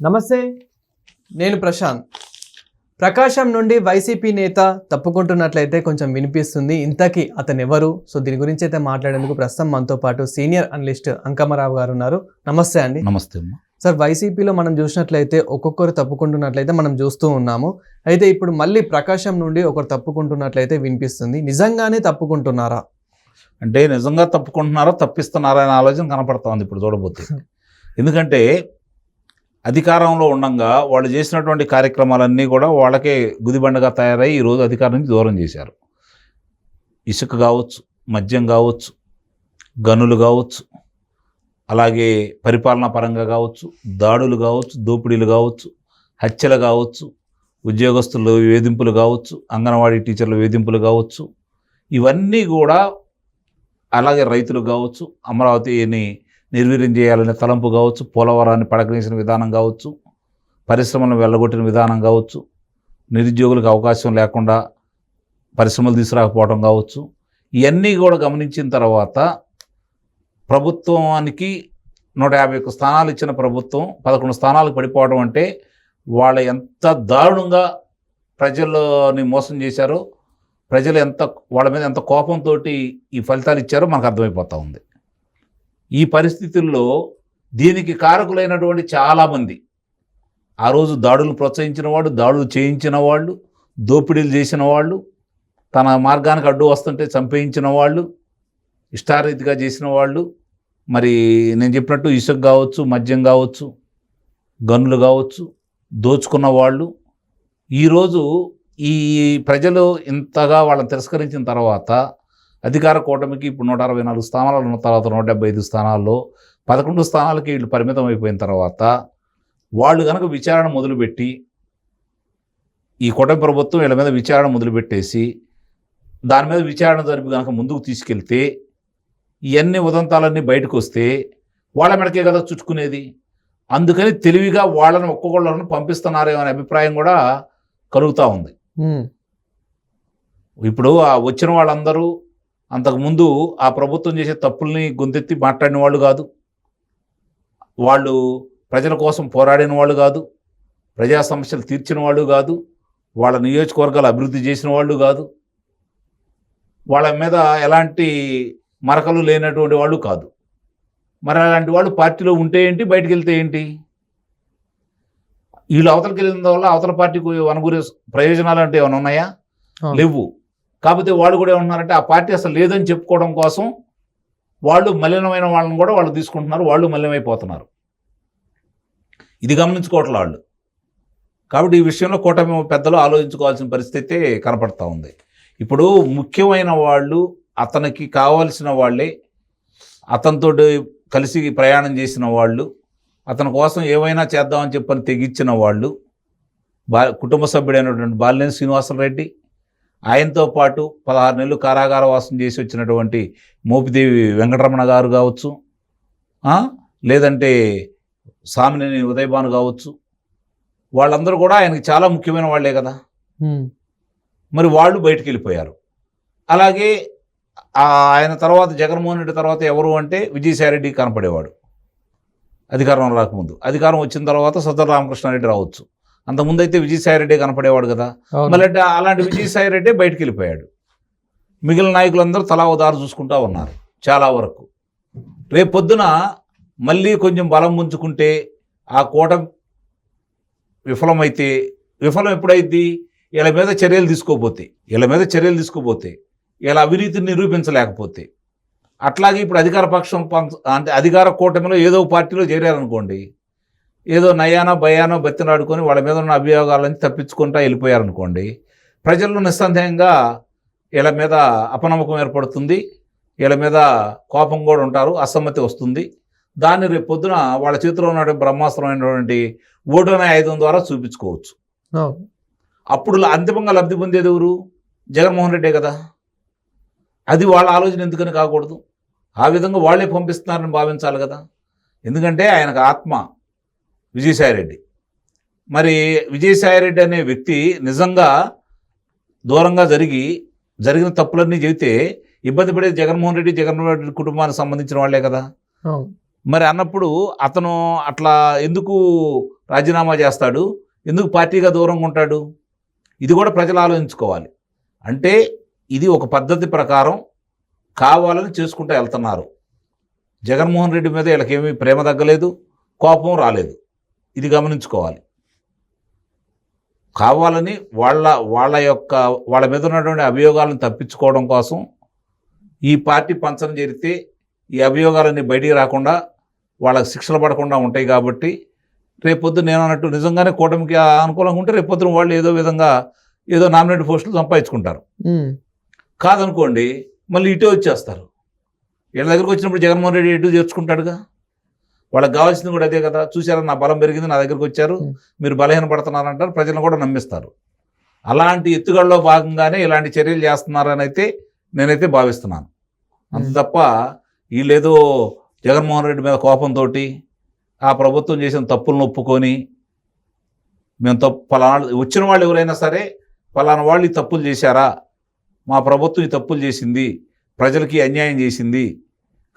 నమస్తే. నేను ప్రశాంత్. ప్రకాశం నుండి వైసీపీ నేత తప్పుకుంటున్నట్లయితే కొంచెం వినిపిస్తుంది. ఇంతకీ అతను ఎవరు సో దీని గురించి అయితే మాట్లాడేందుకు ప్రస్తుతం మనతో పాటు సీనియర్ అనలిస్ట్ అంకమరావు గారు ఉన్నారు. నమస్తే అండి. నమస్తే అమ్మా. సార్ వైసీపీలో మనం చూసినట్లయితే ఒక్కొక్కరు తప్పుకుంటున్నట్లయితే మనం చూస్తూ ఉన్నాము. అయితే ఇప్పుడు మళ్ళీ ప్రకాశం నుండి ఒకరు తప్పుకుంటున్నట్లయితే వినిపిస్తుంది. నిజంగానే తప్పుకుంటున్నారా? అంటే నిజంగా తప్పుకుంటున్నారా తప్పిస్తున్నారా అనే ఆలోచన కనపడతా ఉంది ఇప్పుడు చూడబోతే. ఎందుకంటే అధికారంలో ఉండంగా వాళ్ళు చేసినటువంటి కార్యక్రమాలన్నీ కూడా వాళ్ళకే గుదిబండగా తయారై ఈరోజు అధికారం నుంచి దూరం చేశారు. ఇసుక కావచ్చు మద్యం కావచ్చు గనులు కావచ్చు అలాగే పరిపాలనా పరంగా కావచ్చు దాడులు కావచ్చు దోపిడీలు కావచ్చు హత్యలు కావచ్చు ఉద్యోగస్తులు వేధింపులు కావచ్చు అంగన్వాడీ టీచర్ల వేధింపులు కావచ్చు ఇవన్నీ కూడా అలాగే రైతులు కావచ్చు అమరావతిని నిర్వీర్యం చేయాలనే తలంపు కావచ్చు పోలవరాన్ని పడకనేసిన విధానం కావచ్చు పరిశ్రమలను వెళ్ళగొట్టిన విధానం కావచ్చు నిరుద్యోగులకు అవకాశం లేకుండా పరిశ్రమలు తీసుకురాకపోవడం కావచ్చు. ఇవన్నీ కూడా గమనించిన తర్వాత ప్రభుత్వానికి నూట యాభై ఒక్క స్థానాలు ఇచ్చిన ప్రభుత్వం పదకొండు స్థానాలకు పడిపోవడం అంటే వాళ్ళు ఎంత దారుణంగా ప్రజల్ని మోసం చేశారో ప్రజలు ఎంత వాళ్ళ మీద ఎంత కోపంతో ఈ ఫలితాలు ఇచ్చారో మనకు అర్థమైపోతూ ఉంది. ఈ పరిస్థితుల్లో దీనికి కారకులైనటువంటి చాలామంది. ఆ రోజు దాడులు ప్రోత్సహించిన వాళ్ళు దాడులు చేయించిన వాళ్ళు దోపిడీలు చేసిన వాళ్ళు తన మార్గానికి అడ్డు వస్తుంటే చంపేయించిన వాళ్ళు ఇష్టారీతిగా చేసిన వాళ్ళు మరి నేను చెప్పినట్టు ఇసుక కావచ్చు మద్యం కావచ్చు గన్నులు కావచ్చు దోచుకున్న వాళ్ళు. ఈరోజు ఈ ప్రజలు ఇంతగా వాళ్ళని తిరస్కరించిన తర్వాత అధికార కూటమికి ఇప్పుడు నూట అరవై నాలుగు స్థానాలు ఉన్న తర్వాత నూట డెబ్బై ఐదు స్థానాల్లో పదకొండు స్థానాలకి వీళ్ళు పరిమితం అయిపోయిన తర్వాత వాళ్ళు కనుక విచారణ మొదలుపెట్టి ఈ కూటమి ప్రభుత్వం వీళ్ళ మీద విచారణ మొదలుపెట్టేసి దాని మీద విచారణ జరిపి కనుక ముందుకు తీసుకెళ్తే ఇవన్నీ ఉదంతాలన్నీ బయటకు వస్తే వాళ్ళ మెడకే కదా చుట్టుకునేది. అందుకని తెలివిగా వాళ్ళని ఒక్కొక్కళ్ళని పంపిస్తున్నారేమో అనే అభిప్రాయం కూడా కలుగుతూ ఉంది. ఇప్పుడు ఆ వచ్చిన వాళ్ళందరూ అంతకుముందు ఆ ప్రభుత్వం చేసే తప్పుల్ని గొంతెత్తి మాట్లాడిన వాళ్ళు కాదు. వాళ్ళు ప్రజల కోసం పోరాడిన వాళ్ళు కాదు. ప్రజా సమస్యలు తీర్చిన వాళ్ళు కాదు. వాళ్ళ నియోజకవర్గాలు అభివృద్ధి చేసిన వాళ్ళు కాదు. వాళ్ళ మీద ఎలాంటి మరకలు లేనటువంటి వాళ్ళు కాదు. మరి అలాంటి వాళ్ళు పార్టీలో ఉంటే ఏంటి బయటికి వెళ్తే ఏంటి? వీళ్ళు అవతలకి వెళ్ళిన వల్ల అవతల పార్టీకి అనుగురే ప్రయోజనాలు అంటే ఏమైనా ఉన్నాయా. లేవు. కాకపోతే వాళ్ళు కూడా ఏమన్నారంటే ఆ పార్టీ అసలు లేదని చెప్పుకోవడం కోసం వాళ్ళు మలినమైన వాళ్ళని కూడా వాళ్ళు తీసుకుంటున్నారు వాళ్ళు మలినమైపోతున్నారు. ఇది గమనించుకోవట్లే వాళ్ళు. కాబట్టి ఈ విషయంలో కూటమి పెద్దలు ఆలోచించుకోవాల్సిన పరిస్థితి కనపడతా ఉంది. ఇప్పుడు ముఖ్యమైన వాళ్ళు అతనికి కావాల్సిన వాళ్ళే అతనితో కలిసి ప్రయాణం చేసిన వాళ్ళు అతని కోసం ఏమైనా చేద్దామని చెప్పని తెగించిన వాళ్ళు బా కుటుంబ సభ్యుడైనటువంటి బాలినేని శ్రీనివాసరెడ్డి ఆయనతో పాటు పదహారు నెలలు కారాగార వాసం చేసి వచ్చినటువంటి మోపిదేవి వెంకటరమణ గారు కావచ్చు? లేదంటే సామినేని ఉదయభాను కావచ్చు. వాళ్ళందరూ కూడా ఆయనకి చాలా ముఖ్యమైన వాళ్ళే కదా. మరి వాళ్ళు బయటికి వెళ్ళిపోయారు అలాగే ఆయన తర్వాత జగన్మోహన్ రెడ్డి తర్వాత ఎవరు అంటే విజయసాయిరెడ్డి కనపడేవాడు. అధికారం రాకముందు. అధికారం వచ్చిన తర్వాత సదర రామకృష్ణారెడ్డి రావచ్చు. అంతకుముందు అయితే విజయసాయిరెడ్డి కనపడేవాడు కదా. మళ్ళీ అలాంటి విజయసాయిరెడ్డి బయటికి వెళ్ళిపోయాడు మిగిలిన నాయకులందరూ తలా ఓ దారి చూసుకుంటా ఉన్నారు చాలా వరకు. రేపు పొద్దున మళ్ళీ కొంచెం బలం పుంజుకుంటే ఆ కూట విఫలమైతే విఫలం ఎప్పుడైద్ది? వీళ్ళ మీద చర్యలు తీసుకోపోతే వీళ్ళ మీద చర్యలు తీసుకోపోతే వీళ్ళ అవినీతిని నిరూపించలేకపోతే. అట్లాగే ఇప్పుడు అధికార పక్షం పంక్- అంటే అధికార కూటమిలో ఏదో పార్టీలో చేరారనుకోండి ఏదో నయానో భయానో బెత్తనాడుకొని వాళ్ళ మీద ఉన్న అభియోగాలని తప్పించుకుంటా వెళ్ళిపోయారనుకోండి ప్రజల్లో నిస్సందేహంగా వీళ్ళ మీద అపనమ్మకం ఏర్పడుతుంది వీళ్ళ మీద కోపం కూడా ఉంటారు అసమ్మతి వస్తుంది. దాన్ని రేపు పొద్దున వాళ్ళ చేతిలో ఉన్నటువంటి బ్రహ్మాస్త్రమైనటువంటి ఓటు అనే ఆయుధం ద్వారా చూపించుకోవచ్చు. అప్పుడు అంతిమంగా లబ్ధి పొందేది ఎవరు? జగన్మోహన్ రెడ్డే కదా. అది వాళ్ళ ఆలోచన ఎందుకని కాకూడదు? ఆ విధంగా వాళ్ళే పంపిస్తున్నారని భావించాలి కదా. ఎందుకంటే ఆయనకు ఆత్మ విజయసాయిరెడ్డి. మరి విజయసాయిరెడ్డి అనే వ్యక్తి నిజంగా దూరంగా జరిగి జరిగిన తప్పులన్నీ చెబితే ఇబ్బంది పడేది జగన్మోహన్ రెడ్డి జగన్మోహన్ రెడ్డి కుటుంబానికి సంబంధించిన వాళ్ళే కదా. మరి అన్నప్పుడు అతను అట్లా ఎందుకు రాజీనామా చేస్తాడు? ఎందుకు పార్టీగా దూరంగా ఉంటాడు? ఇది కూడా ప్రజలు ఆలోచించుకోవాలి. అంటే ఇది ఒక పద్ధతి ప్రకారం కావాలని చేసుకుంటూ వెళ్తున్నారు. జగన్మోహన్ రెడ్డి మీద వీళ్ళకేమీ ప్రేమ తగ్గలేదు కోపం రాలేదు. ఇది గమనించుకోవాలి. కావాలని వాళ్ళ వాళ్ళ యొక్క వాళ్ళ మీద ఉన్నటువంటి అభియోగాలను తప్పించుకోవడం కోసం ఈ పార్టీ పంచన జరిగితే ఈ అభియోగాలన్నీ బయటికి రాకుండా వాళ్ళకి శిక్షలు పడకుండా ఉంటాయి కాబట్టి రేపొద్దు నేను అన్నట్టు నిజంగానే కూటమికి అనుకూలంగా ఉంటే రేపొద్దున వాళ్ళు ఏదో విధంగా ఏదో నామినేట్ పోస్టులు సంపాదించుకుంటారు. కాదనుకోండి మళ్ళీ ఇటే వచ్చేస్తారు. వీళ్ళ దగ్గరకు వచ్చినప్పుడు జగన్మోహన్ రెడ్డి ఇటు చేర్చుకుంటాడుగా. వాళ్ళకి కావాల్సింది కూడా అదే కదా. చూసారా నా బలం పెరిగింది నా దగ్గరకు వచ్చారు. మీరు బలహీన పడుతున్నారంటారు ప్రజలను కూడా నమ్మిస్తారు. అలాంటి ఎత్తుగడలో భాగంగానే ఇలాంటి చర్యలు చేస్తున్నారని అయితే నేనైతే భావిస్తున్నాను. అంత. తప్ప వీళ్ళేదో జగన్మోహన్ రెడ్డి మీద కోపంతో ఆ ప్రభుత్వం చేసిన తప్పులను ఒప్పుకొని మేము తప్పు ఫలానా వచ్చిన వాళ్ళు ఎవరైనా సరే ఫలానా వాళ్ళు ఈ తప్పులు చేశారా? మా ప్రభుత్వం ఈ తప్పులు చేసింది ప్రజలకి అన్యాయం చేసింది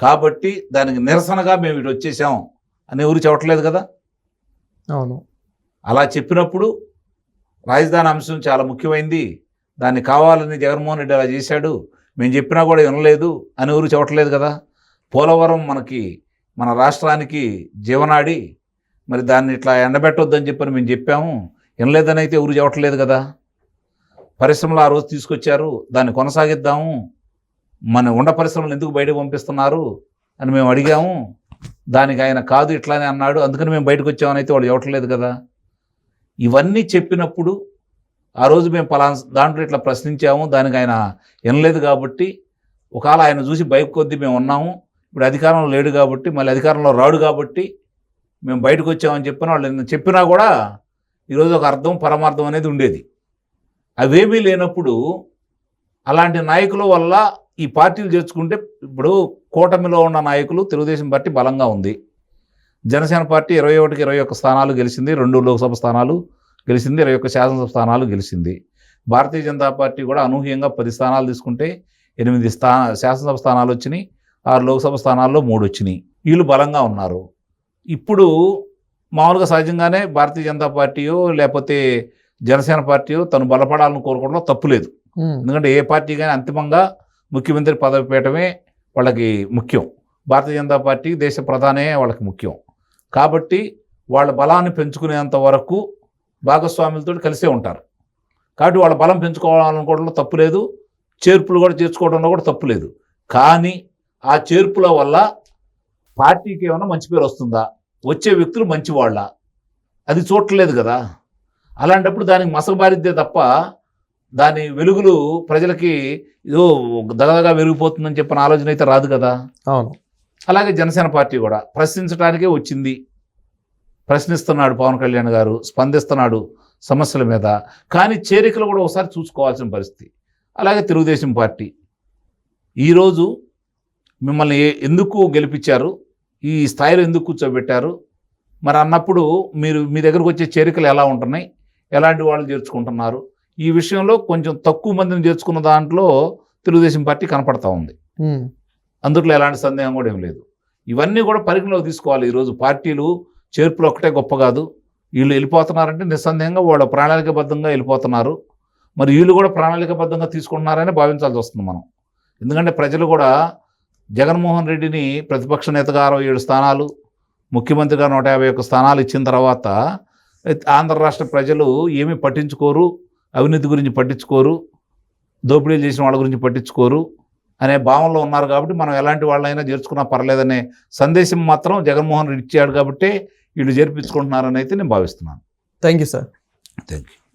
కాబట్టి దానికి నిరసనగా మేము ఇటు వచ్చేసాం అని ఎవరు చెప్పట్లేదు కదా? అవును. అలా చెప్పినప్పుడు రాజధాని అంశం చాలా ముఖ్యమైంది. దాన్ని కావాలని జగన్మోహన్ రెడ్డి అలా చేశాడు. మేము చెప్పినా కూడా వినలేదు అని ఎవరు చెప్పట్లేదు కదా? పోలవరం మనకి మన రాష్ట్రానికి జీవనాడి. మరి దాన్ని ఇట్లా ఎండబెట్టొద్దని చెప్పని మేము చెప్పాము. వినలేదని అయితే ఎవరు చెప్పట్లేదు కదా? పరిశ్రమలు ఆ రోజు తీసుకొచ్చారు. దాన్ని కొనసాగిద్దాము. మన ఉండ పరిశ్రమలు ఎందుకు బయటకు పంపిస్తున్నారు అని మేము అడిగాము. దానికి ఆయన కాదు ఇట్లానే అన్నాడు. అందుకని మేము బయటకు వచ్చామని అయితే వాళ్ళు ఇవ్వట్లేదు కదా. ఇవన్నీ చెప్పినప్పుడు ఆ రోజు మేము పలానా దాంట్లో ఇట్లా ప్రశ్నించాము. దానికి ఆయన వినలేదు కాబట్టి ఒకవేళ ఆయన చూసి బయట కొద్దీ మేము ఉన్నాము. ఇప్పుడు అధికారంలో లేడు కాబట్టి మళ్ళీ అధికారంలో రాడు కాబట్టి మేము బయటకు వచ్చామని చెప్పిన వాళ్ళు చెప్పినా కూడా ఈరోజు ఒక అర్థం పరమార్థం అనేది ఉండేది. అవేమీ లేనప్పుడు అలాంటి నాయకుల వల్ల ఈ పార్టీలు చేర్చుకుంటే ఇప్పుడు కూటమిలో ఉన్న నాయకులు తెలుగుదేశం పార్టీ బలంగా ఉంది. జనసేన పార్టీ ఇరవై ఒకటికి ఇరవై ఒక్క స్థానాలు గెలిచింది రెండు లోక్సభ స్థానాలు గెలిచింది ఇరవై ఒక్క శాసనసభ స్థానాలు గెలిచింది. భారతీయ జనతా పార్టీ కూడా అనూహ్యంగా పది స్థానాలు తీసుకుంటే ఎనిమిది స్థా శాసనసభ స్థానాలు వచ్చినాయి ఆరు లోక్సభ స్థానాల్లో మూడు వచ్చినాయి. వీళ్ళు బలంగా ఉన్నారు. ఇప్పుడు మామూలుగా సహజంగానే భారతీయ జనతా పార్టీయో లేకపోతే జనసేన పార్టీయో తను బలపడాలని కోరుకోవడంలో తప్పులేదు ఎందుకంటే ఏ పార్టీ కానీ అంతిమంగా ముఖ్యమంత్రి పదవి పీయటమే వాళ్ళకి ముఖ్యం. భారతీయ జనతా పార్టీ దేశ ప్రధానే వాళ్ళకి ముఖ్యం. కాబట్టి వాళ్ళ బలాన్ని పెంచుకునేంత వరకు భాగస్వాములతో కలిసే ఉంటారు. కాబట్టి వాళ్ళ బలం పెంచుకోవాలనుకోవడంలో తప్పు లేదు. చేర్పులు కూడా చేర్చుకోవడంలో కూడా తప్పు లేదు. కానీ ఆ చేర్పుల వల్ల పార్టీకి ఏమైనా మంచి పేరు వస్తుందా? వచ్చే వ్యక్తులు మంచివాళ్ళ. అది చూడట్లేదు కదా. అలాంటప్పుడు దానికి మసకబారిద్దే తప్ప దాని వెలుగులు ప్రజలకి ఏదో దగదగా వెలిగిపోతుందని చెప్పిన ఆలోచన అయితే రాదు కదా? అవును. అలాగే జనసేన పార్టీ కూడా ప్రశ్నించడానికే వచ్చింది. ప్రశ్నిస్తున్నాడు పవన్ కళ్యాణ్ గారు స్పందిస్తున్నాడు సమస్యల మీద. కానీ చేరికలు కూడా ఒకసారి చూసుకోవాల్సిన పరిస్థితి. అలాగే తెలుగుదేశం పార్టీ. ఈరోజు మిమ్మల్ని ఎందుకు గెలిపించారు? ఈ స్థాయిలో ఎందుకు కూర్చోబెట్టారు? మరి అన్నప్పుడు మీరు మీ దగ్గరకు వచ్చే చేరికలు ఎలా ఉంటున్నాయి? ఎలాంటి వాళ్ళు చేర్చుకుంటున్నారు? ఈ విషయంలో కొంచెం తక్కువ మందిని చేర్చుకున్న దాంట్లో తెలుగుదేశం పార్టీ కనపడతా ఉంది. ఉమ్, అందుట్లో ఎలాంటి సందేహం కూడా ఏం లేదు. ఇవన్నీ కూడా పరిగణలోకి తీసుకోవాలి. ఈరోజు పార్టీలు చేర్పులు ఒక్కటే గొప్ప కాదు. వీళ్ళు వెళ్ళిపోతున్నారంటే నిస్సందేహంగా వాళ్ళ ప్రణాళికబద్ధంగా వెళ్ళిపోతున్నారు. మరి వీళ్ళు కూడా ప్రణాళికబద్ధంగా తీసుకుంటున్నారని భావించాల్సి వస్తుంది మనం. ఎందుకంటే ప్రజలు కూడా జగన్మోహన్ రెడ్డిని ప్రతిపక్ష నేతగా అరవై ఏడు స్థానాలు ముఖ్యమంత్రిగా నూట యాభై ఒక్క స్థానాలు ఇచ్చిన తర్వాత ఆంధ్ర రాష్ట్ర ప్రజలు ఏమీ పట్టించుకోరు. అవినీతి గురించి పట్టించుకోరు దోపిడీలు చేసిన వాళ్ళ గురించి పట్టించుకోరు అనే భావనలో ఉన్నారు కాబట్టి మనం ఎలాంటి వాళ్ళైనా చేర్చుకున్నా పర్లేదనే సందేశం మాత్రం జగన్మోహన్ రెడ్డి ఇచ్చాడు కాబట్టి వీళ్ళు చేర్పించుకుంటున్నారని అయితే నేను భావిస్తున్నాను. Thank you sir thank you